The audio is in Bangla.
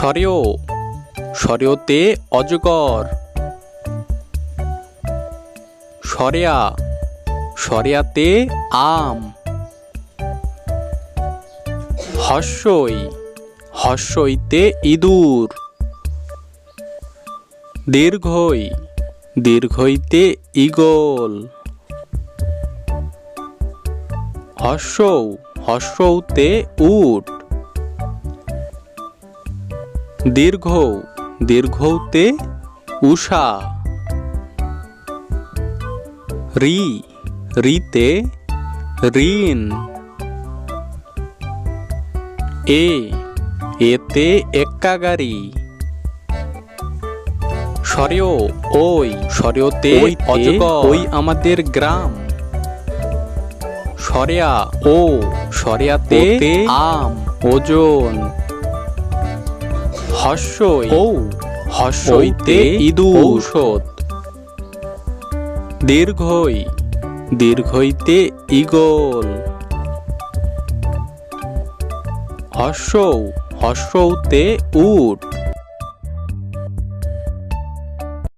সরেও, সরেওতে অজগর। সরেয়া, সরেয়াতে আম। হস্যই হস্যইতে ইঁদুর। দীর্ঘই, দীর্ঘইতে ইগল হস্যৌ হস্যৌতে উট। দীর্ঘ দীর্ঘৌতে উষা। রি রিতে ঋণ। এ এতে এক্কা গাড়ি সরেও ওই সরেওতে ওই আমাদের গ্রাম। সরেয়া ও সরেয়াতে আম ওজন। হস্যই ও হস্যইতে ইঁদুর। ঔষধ। দীর্ঘই দীর্ঘইতে ইগল হস্যৌ হস্যৌতে উট।